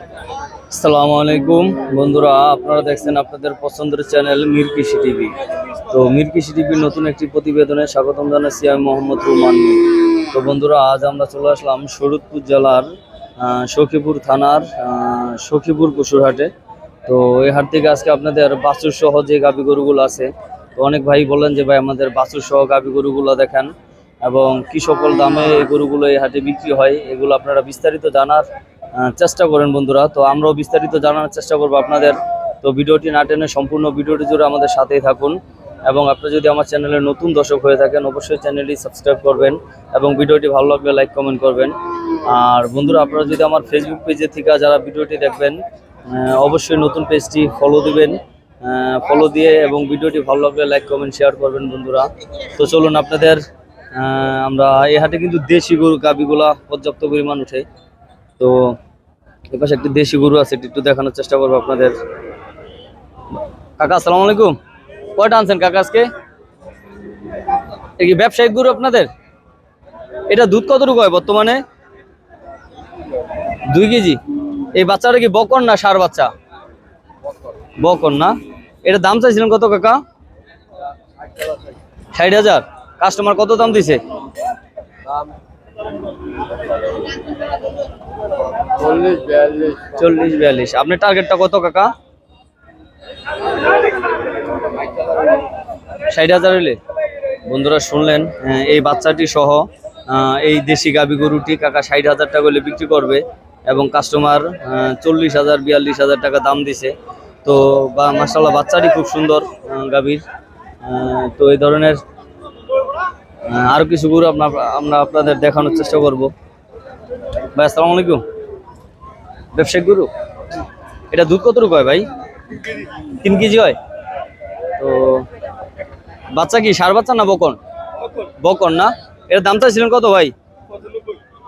আসসালামু আলাইকুম। বন্ধুরা, আপনারা দেখছেন আপনাদের পছন্দের চ্যানেল মীর টিভি। তো মীর টিভির নতুন একটি প্রতিবেদনে স্বাগতম জানাচ্ছি আমি মোহাম্মদ রুমান তো বন্ধুরা, আজ আমরা চলে আসলাম শরৎপুর জেলার সখীপুর থানার সখীপুর পশুরহাটে তো এই হাট থেকে আজকে আপনাদের বাছুর সহ যে গাভী গরুগুলো আছে, তো অনেক ভাই বললেন যে, ভাই, আমাদের বাছুর সহ গাভী গরুগুলো দেখান। এবং কি সকল দামে এই গরুগুলো এই হাটে বিক্রি হয়, এগুলো আপনারা বিস্তারিত জানার চেষ্টা করেন বন্ধুরা। তো আমরাও বিস্তারিত জানার চেষ্টা করব আপনাদের। তো ভিডিওটি না টেনে সম্পূর্ণ ভিডিওটি জুড়ে আমাদের সাথেই থাকুন। এবং আপনি যদি আমার চ্যানেলে নতুন দর্শক হয়ে থাকেন, অবশ্যই চ্যানেলটি সাবস্ক্রাইব করবেন এবং ভিডিওটি ভালো লাগলে লাইক, কমেন্ট করবেন। আর বন্ধুরা, আপনারা যদি আমার ফেসবুক পেজে থেকে যারা ভিডিওটি দেখবেন অবশ্যই নতুন পেজটি ফলো দিবেন। ফলো দিয়ে এবং ভিডিওটি ভালো লাগলে লাইক, কমেন্ট শেয়ার করবেন বন্ধুরা। তো চলুন আপনাদের আমরা এই হাটে কিন্তু দেশি গরু গাবিগুলা পর্যাপ্ত পরিমাণ উঠে তো এ পাশে একটি দেশি গরু আছে এটি একটু দেখানোর চেষ্টা করব আপনাদের। কাকা, আসসালামু আলাইকুম। কয়টা আনছেন কাকা আজকে? কি ব্যবসায়িক গরু আপনাদের? এটা দুধ কতটুকু হয় বর্তমানে? দুই কেজি? এই বাচ্চাটা কি বকন না সার বাচ্চা? বকন না। এটা দাম চাইছিলেন কত কাকা? ষাট হাজার। কাস্টমার কত দাম দিছে? চল্লিশ বিয়াল্লিশ। আপনার টার্গেটটা কত কাকা? ষাট হাজার হলে বন্ধুরা শুনলেন আহ, এই বাচ্চাটি সহ এই দেশি গাবি গরুটি কাকা ষাট হাজার টাকা হলে বিক্রি করবে এবং কাস্টমার চল্লিশ হাজার বিয়াল্লিশ হাজার টাকা দাম দিছে। তো বা মাসাল্লাহ বাচ্চাটি খুব সুন্দর গাভীর। তো এই ধরনের আহ, আরও কিছু গরু আপনার আমরা আপনাদের দেখানোর চেষ্টা করব। ভাই আসসালামু আলাইকুম। ব্যবসায়িক গরু? এটা দুধ কতটুকু হয় ভাই? তিন কেজি হয়? তো বাচ্চা কি, সার বাচ্চা না বকন? বকন না? এর দাম চাইছিলেন কত ভাই?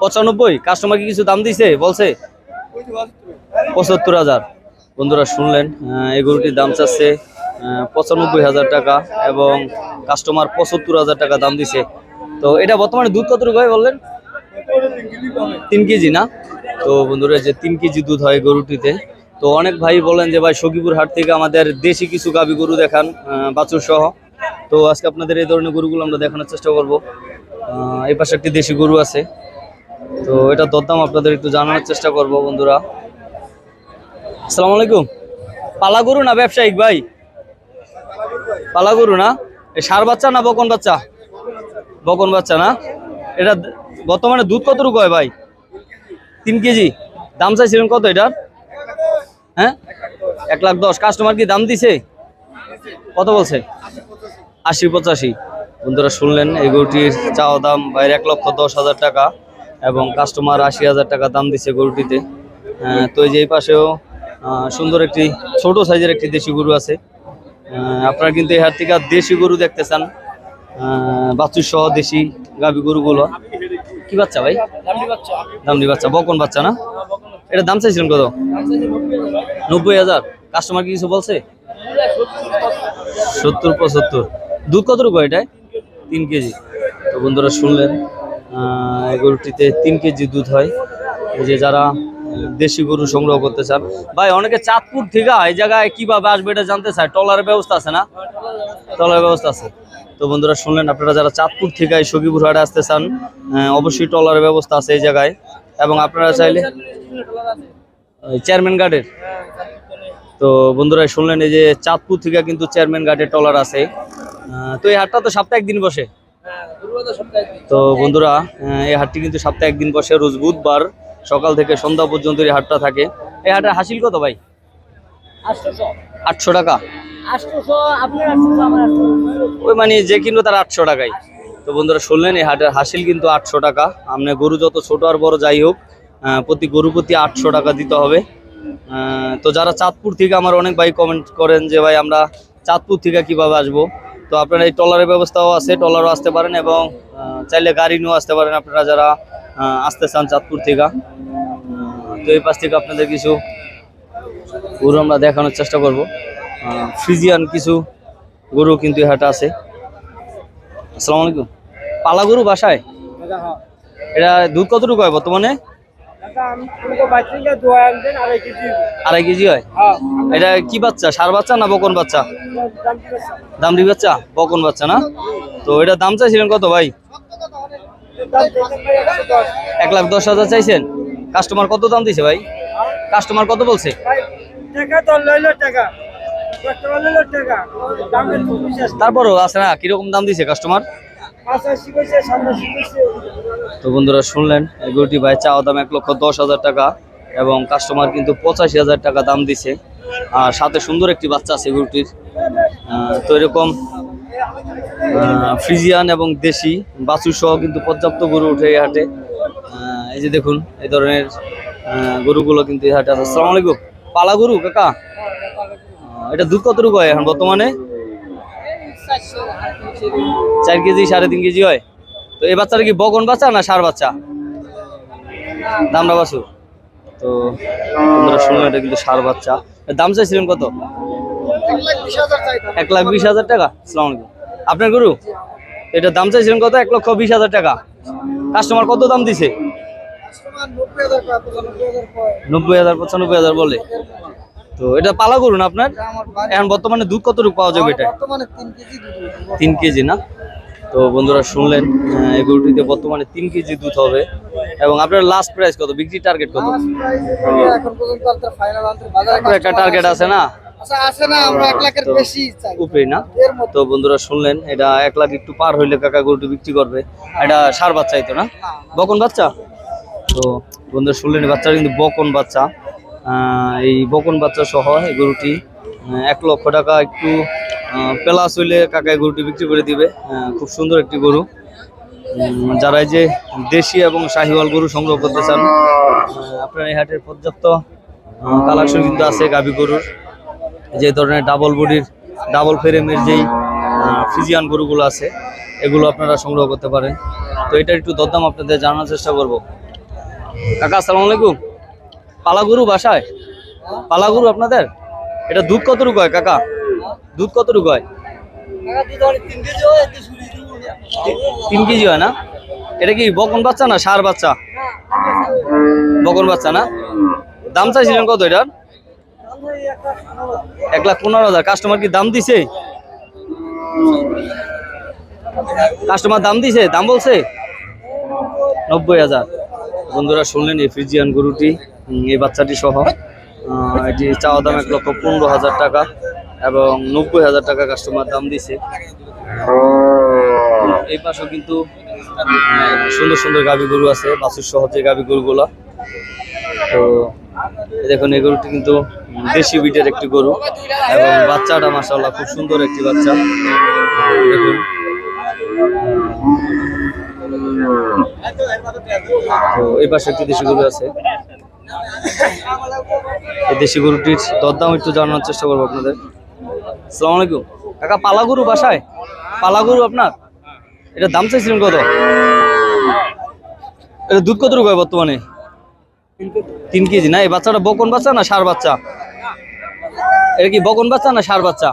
পঁচানব্বই। কাস্টমার কি কিছু দাম দিছে? বলছে? পঁচাত্তর হাজার। বন্ধুরা শুনলেন এই গরুটির দাম চাচ্ছে পঁচানব্বই হাজার টাকা এবং কাস্টমার পঁচাত্তর হাজার টাকা দাম দিছে। তো এটা বর্তমানে দুধ কতটুকু হয় বললেন? তিন কেজি না? তো বন্ধুরা, যে তিন কেজি দুধ হয় গরুটিতে, তো অনেক ভাই বলেন যে, ভাই, সখীপুর হাট থেকে আমাদের দেশি কিছু গাবি গরু দেখান বাছুর সহ তো আজকে আপনাদের এই ধরনের গরুগুলো আমরা দেখানোর চেষ্টা করব। এই পাশে একটি দেশি গরু আছে। তো এটা দরদাম আপনাদের একটু জানানোর চেষ্টা করব, বন্ধুরা। আসসালামু আলাইকুম। পালা গরু না ব্যবসায়িক, ভাই? পালা গরু না? সার বাচ্চা না বকন বাচ্চা? বকন বাচ্চা না? এটা বর্তমানে দুধ কতটুকু হয়, ভাই? তিন কেজি। দাম চাইছিলেন কত এটার? হ্যাঁ? এক লাখ দশ। কাস্টমার কি দাম দিছে? কত বলছে? আশি পঁচাশি। বন্ধুরা শুনলেন, এই গরুটির চাওয়া দাম বাইরে এক লক্ষ দশ হাজার টাকা এবং কাস্টমার আশি হাজার টাকা দাম দিছে গরুটিতে। তো এই যে এই পাশেও সুন্দর একটি, ছোট সাইজের একটি দেশি গরু আছে। আপনারা কিন্তু এই হাট থেকে দেশি গরু দেখতে চান। বাছুর সহ দেশি গাভী গরুগুলো। কি বাচ্চা ভাই? দামনি বাচ্চা, বকন বাচ্চা না? এটা দাম চাইছিলেন কত? নব্বই হাজার। কাস্টমার কি কিছু বলছে? সত্তর পঁচাত্তর। দুধ কত হয় এটায়? তিন কেজি। তো বন্ধুরা শুনলেন গরুটিতে তিন কেজি দুধ হয়। যে যারা দেশি গরু সংগ্রহ করতে চান, ভাই, অনেকে চাঁদপুর থেকে এই জায়গায় কীভাবে আসবে এটা জানতে চায়। টলারের ব্যবস্থা আছে না? টলারের ব্যবস্থা আছে। তো বন্ধুরা শুনলেন আপনারা যারা চাঁদপুর থেকে এই সখীপুর হাটে আসতে চান অবশ্যই টলারের ব্যবস্থা আছে এই জায়গায়। এবং আপনারা চাইলে চেয়ারম্যান গার্ডের তো বন্ধুরা শুনলেন এই যে চাঁদপুর থেকে কিন্তু চেয়ারম্যান গার্ডের টলার আছে। তো এই হাটটা তো সপ্তাহে একদিন বসে। তো বন্ধুরা এই হাটটি কিন্তু সপ্তাহে একদিন বসে রোজ বুধবার সকাল থেকে সন্ধ্যা পর্যন্ত এই হাটটা থাকে। এই হাটের হাসিল কত ভাই? আটশো টাকা। ওই মানে যে কিনবো তার আটশো টাকাই। তো বন্ধুরা শুনলেন, এই হাটের হাসিল কিন্তু আটশো টাকা। আপনি গরু যত ছোট আর বড় যাই হোক প্রতি গরু প্রতি আটশো টাকা দিতে হবে। তো যারা চাঁদপুর থেকে আমার অনেক ভাই কমেন্ট করেন যে, ভাই, আমরা চাঁদপুর থেকে কীভাবে আসব? তো আপনারা এই টলারের ব্যবস্থাও আছে টলারও আসতে পারেন এবং চাইলে গাড়ি নিয়েও আসতে পারেন আপনারা যারা আসতে চান চাঁদপুর থেকে। তো এই পাশ থেকে আপনাদের কিছু গরু আমরা দেখানোর চেষ্টা করব। ফ্রিজিয়ান কিছু গরু কিন্তু হাটে আছে। আসসালামু আলাইকুম। পালা গরু বাসায়? এটা দুধ কতটুকু হয় বর্তমানে? আড়াই কেজি হয়। এটা কি বাচ্চা? সার বাচ্চা না বকন বাচ্চা? দামড়ি বাচ্চা। বকন বাচ্চা না? তো এটা দাম চাইছিলেন কত ভাই? এক লাখ দশ। হাজার চাইছেন? কাস্টমার কত দাম দিছে ভাই? কাস্টমার কত বলছে? টাকা তো টাকা। তারপরও আছে না, কীরকম দাম দিছে কাস্টমার তো বন্ধুরা শুনলেন গরুটি ভাই চাওয়া দাম এক লক্ষ দশ হাজার টাকা এবং কাস্টমার কিন্তু পঁচাশি হাজার টাকা দাম দিছে। আর সাথে সুন্দর একটি বাচ্চা আছে গরুটির তো এরকম ফ্রিজিয়ান এবং দেশি বাছুর সহ কিন্তু পর্যাপ্ত গরু উঠে এই হাটে। এই যে দেখুন, এই ধরনের গরুগুলো কিন্তু এই হাটে আছে। আসসালামু আলাইকুম। পালা গরু, কাকা? এটা দুধ কতটুকু হয় এখন বর্তমানে? চার কেজি সাড়ে তিন কেজি হয়। তো এই বাচ্চাটা কি বগন বাচ্চা না সার বাচ্চা? দামরা বাছুর। তো বন্ধুরা শুনলেন এটা কিন্তু সার বাচ্চা। দাম চাইছিলেন কত? এক লাখ বিশ হাজার টাকা। সালাম আলাইকুম। আপনার গুরু? এটা দাম চাইছিলেন কত? এক লক্ষ বিশ হাজার টাকা। কাস্টমার কত দাম দিছে? নব্বই হাজার পঁচানব্বই হাজার বলে। তো এটা পালা করুন আপনার? এখন বর্তমানে দুধ কতটুকু পাওয়া যাবে এটা? তিন কেজি না? তো বন্ধুরা শুনলেন এই গরুটিতে বর্তমানে তিন কেজি দুধ হবে। এবং আপনার লাস্ট প্রাইস কত? বিক্রি টার্গেট কত? একটা টার্গেট আছে না? আচ্ছা তো বন্ধুরা শুনলেন এটা এক লাখ একটু পার হইলে কাকা গরুটি বিক্রি করবে। এটা সার বাচ্চাই তো না? বকন বাচ্চা? তো বন্ধুরা শুনলেন এই কিন্তু বকন বাচ্চা। এই বকন বাচ্চা সহ এই গরুটি এক লক্ষ টাকা একটু প্লাস হইলে কাকায় গরুটি বিক্রি করে দিবে। খুব সুন্দর একটি গরু। যারা যে দেশি এবং শাহিওয়াল গরু সংগ্রহ করতে চান আপনার এই হাটের পর্যাপ্ত কালেকশন কিন্তু আছে গাভী গরুর। যে ধরনের ডাবল বডির ডাবল ফ্রেমের যেই ফিজিয়ান গরুগুলো আছে, এগুলো আপনারা সংগ্রহ করতে পারেন। তো এটার একটু দরদাম আপনাদের জানার চেষ্টা করব। কাকা, আসসালামু আলাইকুম। পালা গরু বাসায়? পালা গরু আপনাদের? এটা দুধ কতটুকু হয়, কাকা? দুধ কতটুকু হয়? তিন কেজি হয় না? এটা কি বকন বাচ্চা না সার বাচ্চা? বকন বাচ্চা না? দাম চাইছিলেন কত এটার? এক লাখ পনেরো হাজার। কাস্টমার কি দাম দিছে? কাস্টমার দাম দিছে? দাম বলছে? নব্বই হাজার। বন্ধুরা শুনলেন এই ফ্রিজিয়ান গরুটি। এই বাচ্চাটি সহ এটি চাওয়া দাম এক লক্ষ পনেরো হাজার টাকা এবং নব্বই হাজার টাকা কাস্টমার দাম দিছে। এই পাশেও কিন্তু সুন্দর সুন্দর গাভী গরু আছে, বাছুর সহ যে গাভী গরুগুলো। তো দেখুন, এই গরুটি কিন্তু দেশি বিটের একটি গরু এবং বাচ্চাটা মাসাল্লাহ খুব সুন্দর একটি বাচ্চা। দেখুন। তো এই পাশে একটি দেশি গরু আছে। এই দেশি গরুটির দরদাম একটু জানানোর চেষ্টা করব আপনাদের। আসসালামু আলাইকুম। কাকা, পালা গরু বাসায়? পালা গরু আপনার? এটা দাম চাইছিলেন কত? এটা দুধ কত রুপায় বর্তমানে? তিন কেজি। না, এই বাচ্চাটা বকন বাচ্চা না সার বাচ্চা? এটা কি বকন বাচ্চা না সার বাচ্চা?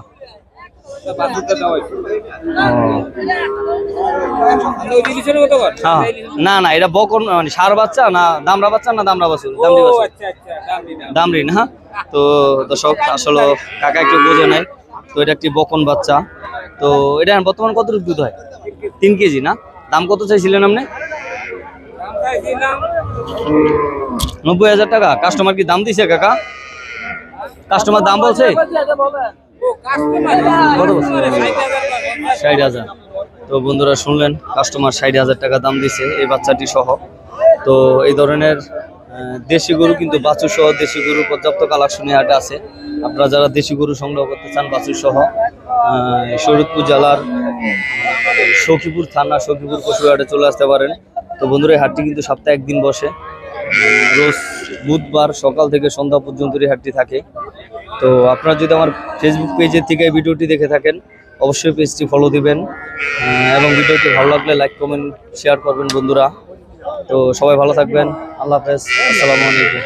না না এটা বকন মানে সার বাচ্চা না দামরা বাচ্চা না দামরা বাছুর? দামরি বাছুর। দামরি না তো দর্শক আসলে কাকা একটু বোঝে নাই। তো এটা একটি বকন বাচ্চা। তো এটা বর্তমান কত দুধ হয়? তিন কেজি না? দাম কত চাইছিলেন আপনি? নব্বই হাজার টাকা। কাস্টমার কি দাম দিছে কাকা? কাস্টমার দাম বলছে? কত? ষাট হাজার তো বন্ধুরা শুনলেন কাস্টমার ষাট হাজার টাকা দাম দিছে এই বাচ্চাটি সহ। তো এই ধরনের আহ, দেশি গরু কিন্তু বাছুর সহ দেশি গরু পর্যাপ্ত কালেকশনে হাটে আছে। আপনারা যারা দেশি গরু সংগ্রহ করতে চান বাছুর সহ আহ, শরীয়তপুর জেলার সখীপুর থানা সখীপুর পশুহাটে চলে আসতে পারেন। তো বন্ধুরা এই হাটটি কিন্তু সপ্তাহে একদিন বসে। রোজ বুধবার সকাল থেকে সন্ধ্যা পর্যন্ত এই হাটটি থাকে। তো আপনারা যদি আমার ফেসবুক পেজের থেকে ভিডিওটি দেখে থাকেন, অবশ্যই পেজটি ফলো দিবেন। এবং ভিডিওটি ভালো লাগলে লাইক কমেন্ট শেয়ার করবেন বন্ধুরা। তো সবাই ভালো থাকবেন। আল্লাহ হাফেজ। আসসালামু আলাইকুম।